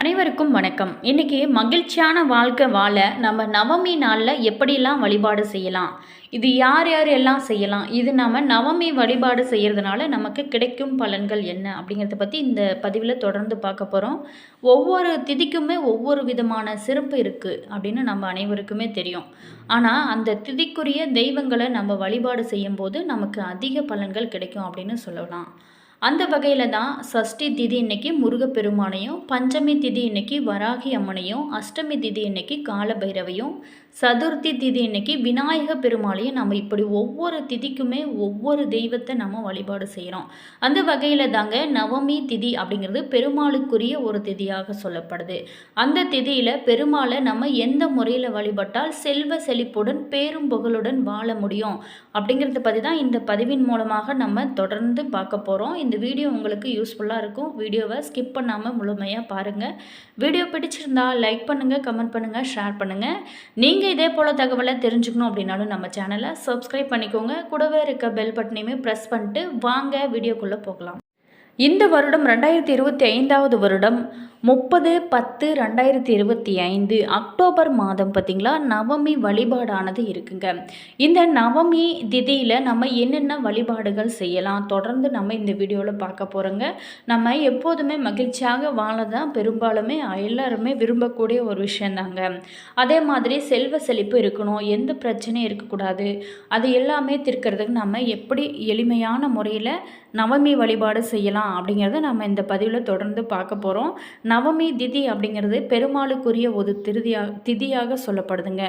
அனைவருக்கும் வணக்கம். இன்றைக்கி மகிழ்ச்சியான வாழ்க்கை வாழ நம்ம நவமி நாளில் எப்படிலாம் வழிபாடு செய்யலாம்? இது யார் யார் எல்லாம் செய்யலாம்? இது நம்ம நவமி வழிபாடு செய்கிறதுனால நமக்கு கிடைக்கும் பலன்கள் என்ன? அப்படிங்கிறத பற்றி இந்த பதிவில் தொடர்ந்து பார்க்க போகிறோம் ஒவ்வொரு திதிக்குமே ஒவ்வொரு விதமான சிறப்பு இருக்குது அப்படின்னு நம்ம அனைவருக்குமே தெரியும். ஆனால் அந்த திதிக்குரிய தெய்வங்களை நம்ம வழிபாடு செய்யும்போது நமக்கு அதிக பலன்கள் கிடைக்கும் அப்படின்னு சொல்லலாம். அந்த வகையில் தான் சஷ்டி திதி இன்னைக்கு முருகப்பெருமானையும் பஞ்சமி திதி இன்னைக்கு வராகி அம்மனையும் அஷ்டமி திதி இன்னைக்கு காலபைரவையும் சதுர்த்தி திதி இன்னைக்கு விநாயக பெருமாளையும் நம்ம இப்படி ஒவ்வொரு திதிக்குமே ஒவ்வொரு தெய்வத்தை நம்ம வழிபாடு செய்கிறோம் அந்த வகையில் தாங்க நவமி திதி அப்படிங்கிறது பெருமாளுக்குரிய ஒரு திதியாக சொல்லப்படுது. அந்த திதியில் பெருமாளை நம்ம எந்த முறையில் வழிபட்டால் செல்வ செழிப்புடன் பேரும் புகழுடன் வாழ முடியும் அப்படிங்கிறத பற்றி தான் இந்த பதிவின் மூலமாக நம்ம தொடர்ந்து பார்க்க போகிறோம் இந்த வீடியோ உங்களுக்கு யூஸ்ஃபுல்லாக இருக்கும். வீடியோவை ஸ்கிப் பண்ணாமல் முழுமையாக பாருங்கள் வீடியோ பிடிச்சிருந்தா லைக் பண்ணுங்கள் கமெண்ட் பண்ணுங்கள் ஷேர் பண்ணுங்கள் நீங்கள் நீங்கள் இதே போல் தகவலை தெரிஞ்சுக்கணும் அப்படின்னாலும் நம்ம சேனலை சப்ஸ்கிரைப் பண்ணிக்கோங்க. கூடவே இருக்க பெல் பட்டனையுமே ப்ரெஸ் பண்ணிட்டு வாங்க வீடியோக்குள்ளே போகலாம். இந்த வருடம் ரெண்டாயிரத்தி இருபத்தி ஐந்தாவது வருடம் முப்பது பத்து ரெண்டாயிரத்தி இருபத்தி ஐந்து அக்டோபர் மாதம் பார்த்திங்களா? நவமி வழிபாடானது இருக்குங்க. இந்த நவமி திதியில் நம்ம என்னென்ன வழிபாடுகள் செய்யலாம்? தொடர்ந்து நம்ம இந்த வீடியோவில் பார்க்க போகிறோங்க நம்ம எப்போதுமே மகிழ்ச்சியாக வாழ தான் பெரும்பாலுமே எல்லாருமே விரும்பக்கூடிய ஒரு விஷயந்தாங்க. அதே மாதிரி செல்வ செழிப்பு இருக்கணும். எந்த பிரச்சனையும் இருக்கக்கூடாது. அது எல்லாமே தீர்க்கறதுக்கு நம்ம எப்படி எளிமையான முறையில் நவமி வழிபாடு செய்யலாம் அப்படிங்கிறத நம்ம இந்த பதிவில் தொடர்ந்து பார்க்க போகிறோம் நவமி திதி அப்படிங்கிறது பெருமாளுக்குரிய ஒரு திருதியாக திதியாக சொல்லப்படுதுங்க.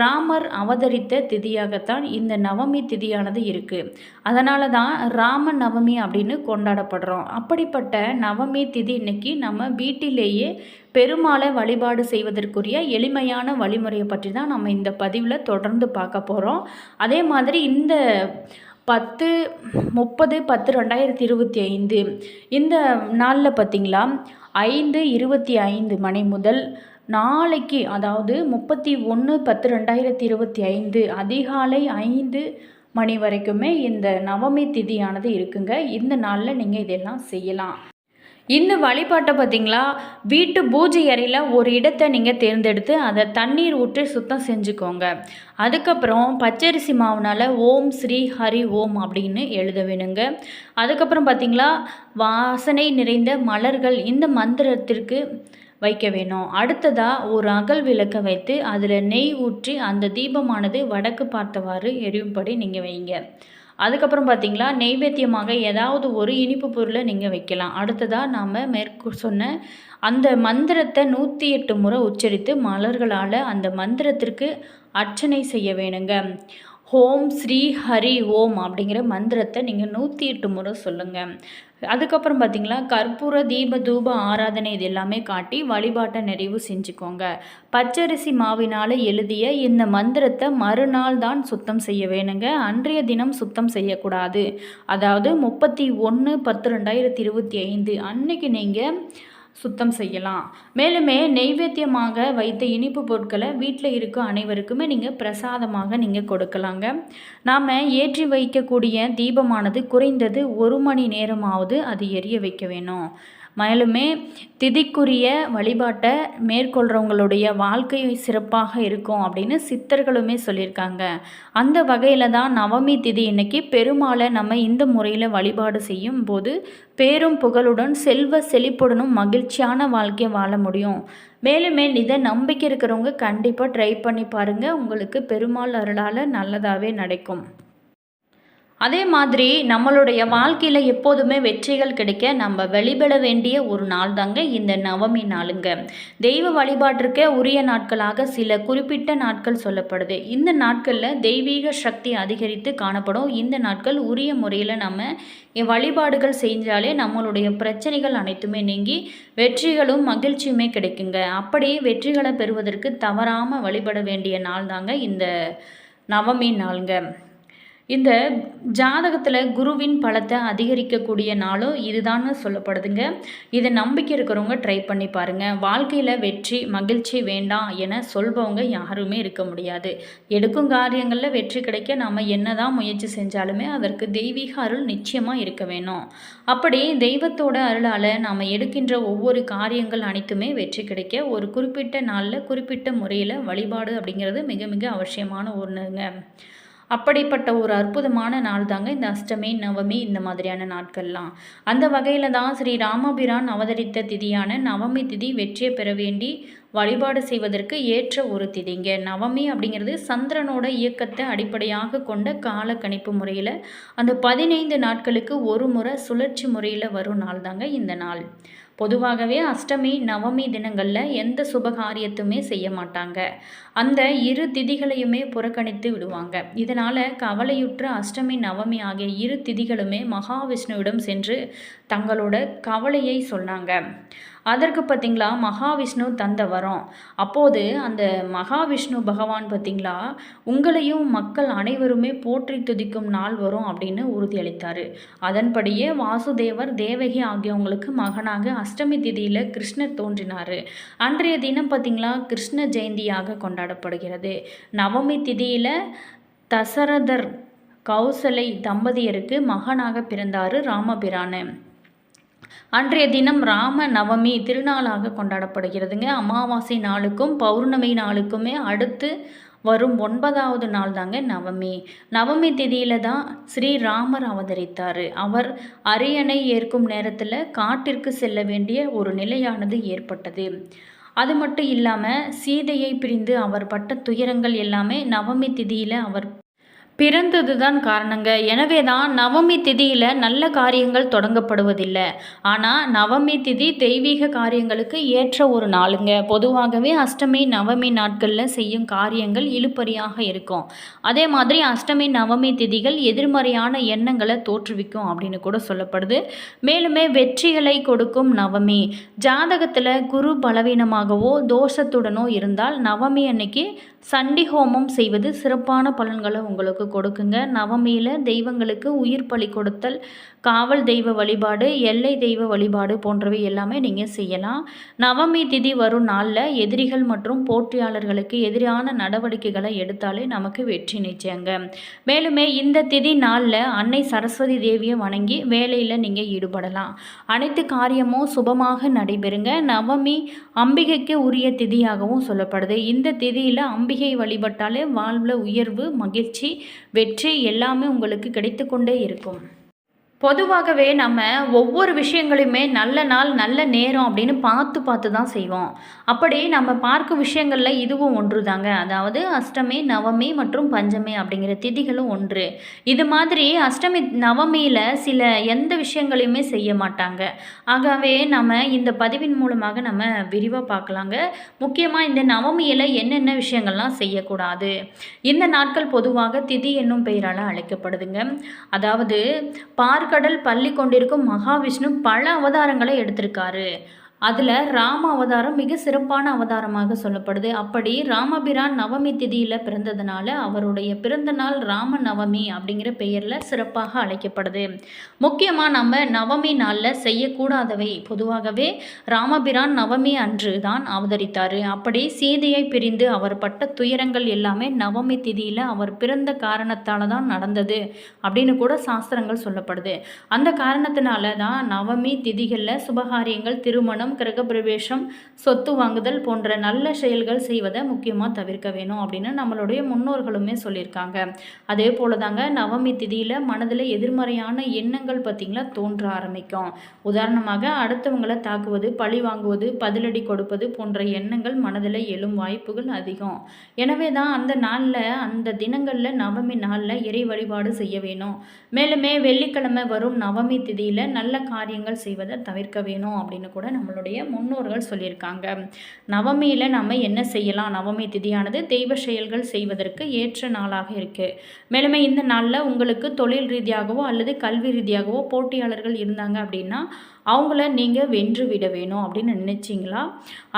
ராமர் அவதரித்த திதியாகத்தான் இந்த நவமி திதியானது இருக்குது அதனால தான் ராம நவமி அப்படின்னு கொண்டாடப்படுறோம். அப்படிப்பட்ட நவமி திதி இன்னைக்கு நம்ம வீட்டிலேயே பெருமாளை வழிபாடு செய்வதற்குரிய எளிமையான வழிமுறையை பற்றி தான் நம்ம இந்த பதிவில் தொடர்ந்து பார்க்க போகிறோம் அதே மாதிரி இந்த பத்து முப்பது பத்து ரெண்டாயிரத்தி இருபத்தி ஐந்து இந்த நாளில் பார்த்திங்களா ஐந்து இருபத்தி ஐந்து மணி முதல் நாளைக்கு அதாவது முப்பத்தி ஒன்று பத்து ரெண்டாயிரத்தி இருபத்தி ஐந்து அதிகாலை ஐந்து மணி வரைக்குமே இந்த நவமி திதியானது இருக்குங்க. இந்த நாளில் நீங்கள் இதெல்லாம் செய்யலாம். இந்த வழிபாட்டை பார்த்தீங்களா? வீட்டு பூஜை அறையில் ஒரு இடத்தை நீங்கள் தேர்ந்தெடுத்து அதை தண்ணீர் ஊற்றி சுத்தம் செஞ்சுக்கோங்க. அதுக்கப்புறம் பச்சரிசி மாவுனால் ஓம் ஸ்ரீ ஹரி ஓம் அப்படின்னு எழுத வேணுங்க. அதுக்கப்புறம் பார்த்தீங்களா? வாசனை நிறைந்த மலர்கள் இந்த மந்திரத்திற்கு வைக்க வேணும். அடுத்ததாக ஒரு அகல் விளக்கை வைத்து அதில் நெய் ஊற்றி அந்த தீபமானது வடக்கு பார்த்தவாறு எரியும்படி நீங்கள் வைங்க. அதுக்கப்புறம் பார்த்திங்களா நெய்வேத்தியமாக ஏதாவது ஒரு இனிப்பு பொருளை நீங்கள் வைக்கலாம். அடுத்ததாக நாம் மேற்கு சொன்ன அந்த மந்திரத்தை நூற்றி எட்டு முறை உச்சரித்து மலர்களால் அந்த மந்திரத்திற்கு அர்ச்சனை செய்ய வேணுங்க. ஓம் ஸ்ரீ ஹரி ஓம் அப்படிங்கிற மந்திரத்தை நீங்கள் நூற்றி எட்டு முறை சொல்லுங்கள் அதுக்கப்புறம் பார்த்திங்களா கற்பூர தீப தூப ஆராதனை இது எல்லாமே காட்டி வழிபாட்டை நிறைவு செஞ்சுக்கோங்க. பச்சரிசி மாவினால் எழுதிய இந்த மந்திரத்தை மறுநாள் தான் சுத்தம் செய்ய வேணுங்க. அன்றைய தினம் சுத்தம் செய்யக்கூடாது. அதாவது முப்பத்தி ஒன்று பத்து ரெண்டாயிரத்தி இருபத்தி ஐந்து அன்னைக்கு நீங்கள் சுத்தம் செய்யலாம். மேலுமே நெய்வேத்தியமாக வைத்த இனிப்பு பொருட்களை வீட்டில் இருக்க அனைவருக்குமே நீங்கள் பிரசாதமாக நீங்கள் கொடுக்கலாங்க. நாம் ஏற்றி வைக்கக்கூடிய தீபமானது குறைந்தது ஒரு மணி நேரமாவது அது எரிய வைக்க வேணும். மேலுமே திதிக்குரிய வழிபாட்டை மேற்கொள்கிறவங்களுடைய வாழ்க்கை சிறப்பாக இருக்கும் அப்படின்னு சித்தர்களுமே சொல்லியிருக்காங்க. அந்த வகையில் தான் நவமி திதி இன்னைக்கு பெருமாளை நம்ம இந்த முறையில் வழிபாடு செய்யும் போது பேரும் புகழுடன் செல்வ செழிப்புடனும் மகிழ்ச்சியான வாழ்க்கையை வாழ முடியும். மேலுமே இதை நம்பிக்கை இருக்கிறவங்க கண்டிப்பாக ட்ரை பண்ணி பாருங்கள் உங்களுக்கு பெருமாள் அருளால் நல்லதாகவே நடக்கும். அதே மாதிரி நம்மளுடைய வாழ்க்கையில் எப்போதுமே வெற்றிகள் கிடைக்க நம்ம வெளிப்பட வேண்டிய ஒரு நாள் தாங்க இந்த நவமி நாளுங்க. தெய்வ வழிபாட்டிற்கே உரிய நாட்களாக சில குறிப்பிட்ட நாட்கள் சொல்லப்படுது. இந்த நாட்களில் தெய்வீக சக்தி அதிகரித்து காணப்படும். இந்த நாட்கள் உரிய முறையில் நம்ம வழிபாடுகள் செஞ்சாலே நம்மளுடைய பிரச்சனைகள் அனைத்துமே நீங்கி வெற்றிகளும் மகிழ்ச்சியுமே கிடைக்குங்க. அப்படியே வெற்றிகளை பெறுவதற்கு தவறாமல் வழிபட வேண்டிய நாள் தாங்க இந்த நவமி நாளுங்க. இந்த ஜாதகத்தில் குருவின் பலத்தை அதிகரிக்கக்கூடிய நாளும் இதுதான்னு சொல்லப்படுதுங்க. இதை நம்பிக்கை இருக்கிறவங்க ட்ரை பண்ணி பாருங்கள் வாழ்க்கையில் வெற்றி மகிழ்ச்சி வேண்டாம் என சொல்பவங்க யாருமே இருக்க முடியாது. எடுக்கும் காரியங்களில் வெற்றி கிடைக்க நாம் என்னதான் முயற்சி செஞ்சாலுமே அதற்கு தெய்வீக அருள் நிச்சயமாக இருக்க வேணும். அப்படி தெய்வத்தோட அருளால் நாம் எடுக்கின்ற ஒவ்வொரு காரியங்கள் அனைத்துமே வெற்றி கிடைக்க ஒரு குறிப்பிட்ட நாளில் குறிப்பிட்ட முறையில் வழிபாடு அப்படிங்கிறது மிக மிக அவசியமான ஒன்றுங்க அப்படிப்பட்ட ஒரு அற்புதமான நாள் தாங்க இந்த அஷ்டமி நவமி இந்த மாதிரியான நாட்கள்லாம். அந்த வகையில் தான் ஸ்ரீ ராமபிரான் அவதரித்த திதியான நவமி திதி வெற்றியை பெற வேண்டி வழிபாடு செய்வதற்கு ஏற்ற ஒரு திதிங்க. நவமி அப்படிங்கிறது சந்திரனோட இயக்கத்தை அடிப்படையாக கொண்ட கால கணிப்பு முறையில் அந்த பதினைந்து நாட்களுக்கு ஒரு முறை சுழற்சி முறையில் வரும் நாள் தாங்க இந்த நாள். பொதுவாகவே அஷ்டமி நவமி தினங்களில் எந்த சுபகாரியத்துமே செய்ய மாட்டாங்க. அந்த இரு திதிகளையுமே புறக்கணித்து விடுவாங்க. இதனால் கவலையுற்ற அஷ்டமி நவமி ஆகிய இரு திதிகளுமே மகாவிஷ்ணுவிடம் சென்று தங்களோட கவலையை சொன்னாங்க. அதற்கு பார்த்திங்களா மகாவிஷ்ணு தந்த வரம். அப்போது அந்த மகாவிஷ்ணு பகவான் பார்த்திங்களா உங்களையும் மக்கள் அனைவருமே போற்றி துதிக்கும் நாள் வரும் அப்படின்னு உறுதியளித்தார் அதன்படியே வாசுதேவர் தேவகி ஆகியவங்களுக்கு மகனாக அஷ்டமி திதியில் கிருஷ்ணர் தோன்றினார். அன்றைய தினம் பார்த்திங்களா கிருஷ்ண ஜெயந்தியாக கொண்டாடப்படுகிறது. நவமி திதியில் தசரதர் கௌசலை தம்பதியருக்கு மகனாக பிறந்தார் ராமபிரான். அன்றைய தினம் ராம நவமி திருநாளாக கொண்டாடப்படுகிறதுங்க. அமாவாசை நாளுக்கும் பௌர்ணமி நாளுக்குமே அடுத்து வரும் ஒன்பதாவது நாள் தாங்க நவமி. நவமி திதியில தான் ஸ்ரீராமர் அவதரித்தார். அவர் அரியணை ஏற்கும் நேரத்தில் காட்டிற்கு செல்ல வேண்டிய ஒரு நிலையானது ஏற்பட்டது. அது மட்டும் இல்லாமல் சீதையை பிரிந்து அவர் பட்ட துயரங்கள் எல்லாமே நவமி திதியில் அவர் பிறந்தது தான் காரணங்க. எனவே தான் நவமி திதியில் நல்ல காரியங்கள் தொடங்கப்படுவதில்லை. ஆனால் நவமி திதி தெய்வீக காரியங்களுக்கு ஏற்ற ஒரு நாளுங்க. பொதுவாகவே அஷ்டமி நவமி நாட்களில் செய்யும் காரியங்கள் இழுப்பறியாக இருக்கும். அதே மாதிரி அஷ்டமி நவமி திதிகள் எதிர்மறையான எண்ணங்களை தோற்றுவிக்கும் அப்படின்னு கூட சொல்லப்படுது. மேலுமே வெற்றிகளை கொடுக்கும் நவமி. ஜாதகத்தில் குரு பலவீனமாகவோ தோஷத்துடனோ இருந்தால் நவமி அன்னைக்கு சண்டி ஹோமம் செய்வது சிறப்பான பலன்களை உங்களுக்கு கொடுக்குங்க. நவமியில் தெய்வங்களுக்கு உயிர் பலி கொடுத்தல் காவல் தெய்வ வழிபாடு எல்லை தெய்வ வழிபாடு போன்றவை எல்லாமே நீங்கள் செய்யலாம். நவமி திதி வரும் நாளில் எதிரிகள் மற்றும் போட்டியாளர்களுக்கு எதிரான நடவடிக்கைகளை எடுத்தாலே நமக்கு வெற்றி நிச்சயங்க. மேலுமே இந்த திதி நாளில் அன்னை சரஸ்வதி தேவியை வணங்கி வேலையில் நீங்கள் ஈடுபடலாம். அனைத்து காரியமும் சுபமாக நடைபெறுங்க. நவமி அம்பிகைக்கு உரிய திதியாகவும் சொல்லப்படுது. இந்த திதியில் அம்பிகை வழிபட்டாலே வாழ்வில் உயர்வு மகிழ்ச்சி வெற்றி எல்லாமே உங்களுக்கு கிடைத்து கொண்டே இருக்கும். பொதுவாகவே நம்ம ஒவ்வொரு விஷயங்களையுமே நல்ல நாள் நல்ல நேரம் அப்படின்னு பார்த்து பார்த்து தான் செய்வோம். அப்படி நம்ம பார்க்கும் விஷயங்களில் இதுவும் ஒன்று தாங்க அதாவது அஷ்டமி நவமி மற்றும் பஞ்சமி அப்படிங்கிற திதிகளும் ஒன்று. இது மாதிரி அஷ்டமி நவமியில் சில எந்த விஷயங்களையுமே செய்ய மாட்டாங்க. ஆகவே நம்ம இந்த பதிவின் மூலமாக நம்ம விரிவாக பார்க்கலாங்க. முக்கியமாக இந்த நவமியில் என்னென்ன விஷயங்கள்லாம் செய்யக்கூடாது. இந்த நாட்கள் பொதுவாக திதி என்னும் பெயரால் அழைக்கப்படுதுங்க. அதாவது பார்க்க பார்க்கடல் பள்ளி கொண்டிருக்கும் மகாவிஷ்ணு பல அவதாரங்களை எடுத்திருக்காரு. அதில் ராம அவதாரம் மிக சிறப்பான அவதாரமாக சொல்லப்படுது. அப்படி ராமபிரான் நவமி திதியில் பிறந்ததுனால அவருடைய பிறந்த நாள் ராம நவமி அப்படிங்கிற பெயரில் சிறப்பாக அழைக்கப்படுது. முக்கியமாக நம்ம நவமி நாளில் செய்யக்கூடாதவை பொதுவாகவே ராமபிரான் நவமி அன்று தான் அவதரித்தார். அப்படி சீதையை பிரிந்து அவர் பட்ட துயரங்கள் எல்லாமே நவமி திதியில் அவர் பிறந்த காரணத்தால் தான் நடந்தது அப்படின்னு கூட சாஸ்திரங்கள் சொல்லப்படுது. அந்த காரணத்தினால தான் நவமி திதிகளில் சுபகாரியங்கள் திருமணம் திருமணம் கிரகப்பிரவேசம் சொத்து வாங்குதல் போன்ற நல்ல செயல்கள் செய்வதை முக்கியமாக தவிர்க்க வேணும் அப்படின்னு நம்மளுடைய முன்னோர்களுமே சொல்லியிருக்காங்க. அதே போல தாங்க நவமி திதியில் மனதில் எதிர்மறையான எண்ணங்கள் பார்த்திங்களா தோன்ற ஆரம்பிக்கும். உதாரணமாக அடுத்தவங்களை தாக்குவது பழி வாங்குவது பதிலடி கொடுப்பது போன்ற எண்ணங்கள் மனதில் எழும் வாய்ப்புகள் அதிகம். எனவே தான் அந்த நாளில் அந்த தினங்களில் நவமி நாளில் இறை வழிபாடு செய்ய வேணும். மேலுமே வெள்ளிக்கிழமை வரும் நவமி திதியில் நல்ல காரியங்கள் செய்வதை தவிர்க்க வேணும் அப்படின்னு கூட நம்மளோட நம்மளுடைய முன்னோர்கள் சொல்லியிருக்காங்க. நவமியில் நம்ம என்ன செய்யலாம்? நவமி திதியானது தெய்வ செயல்கள் செய்வதற்கு ஏற்ற நாளாக இருக்குது மேலுமே இந்த நாளில் உங்களுக்கு தொழில் ரீதியாகவோ அல்லது கல்வி ரீதியாகவோ போட்டியாளர்கள் இருந்தாங்க அப்படின்னா அவங்கள நீங்கள் வென்று விட வேணும் அப்படின்னு நினச்சிங்களா?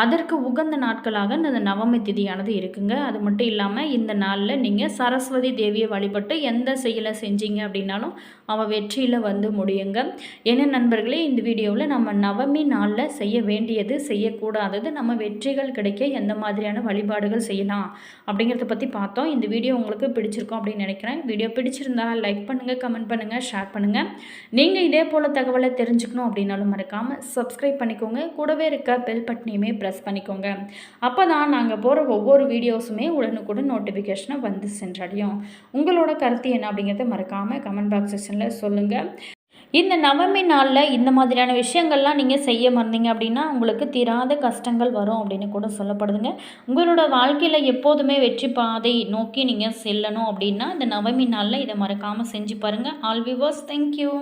அதற்கு உகந்த நாட்களாக இந்த நவமி திதியானது இருக்குங்க. அது மட்டும் இல்லாமல் இந்த நாளில் நீங்கள் சரஸ்வதி தேவியை வழிபட்டு எந்த செயலை செஞ்சீங்க அப்படின்னாலும் அவள் வெற்றியில் வந்து முடியுங்க. என்ன நண்பர்களே இந்த வீடியோவில் நம்ம நவமி நாளில் செய்ய வேண்டியது செய்யக்கூடாதது நம்ம வெற்றிகள் கிடைக்க எந்த மாதிரியான வழிபாடுகள் செய்யலாம் அப்படிங்கிறத பற்றி பார்த்தோம். இந்த வீடியோ உங்களுக்கு பிடிச்சிருக்கும் அப்படின்னு நினைக்கிறேன். வீடியோ பிடிச்சிருந்தா லைக் பண்ணுங்கள் கமெண்ட் பண்ணுங்கள் ஷேர் பண்ணுங்கள் நீங்கள் இதே போல் தகவலை தெரிஞ்சுக்கணும் அப்படின்னாலும் மறக்காமல் சப்ஸ்கிரைப் பண்ணிக்கோங்க. கூடவே இருக்க பெல் பட்டனையுமே ப்ரெஸ் பண்ணிக்கோங்க. அப்போ தான் நாங்கள் போகிற ஒவ்வொரு வீடியோஸுமே உடனுக்குடன் நோட்டிஃபிகேஷனை வந்து சென்றடையும். உங்களோட கருத்து என்ன அப்படிங்கிறத மறக்காமல் கமெண்ட் பாக்ஸ் செக்ஷனில் சொல்லுங்கள் இந்த நவமி நாளில் இந்த மாதிரியான விஷயங்கள்லாம் நீங்கள் செய்ய மறந்தீங்க அப்படின்னா உங்களுக்கு தீராத கஷ்டங்கள் வரும் அப்படின்னு கூட சொல்லப்படுதுங்க. உங்களோட வாழ்க்கையில் எப்போதுமே வெற்றி பாதை நோக்கி நீங்கள் செல்லணும் அப்படின்னா இந்த நவமி நாளில் இதை மறக்காமல் செஞ்சு பாருங்கள் ஆல் விவர்ஸ் தேங்க்யூ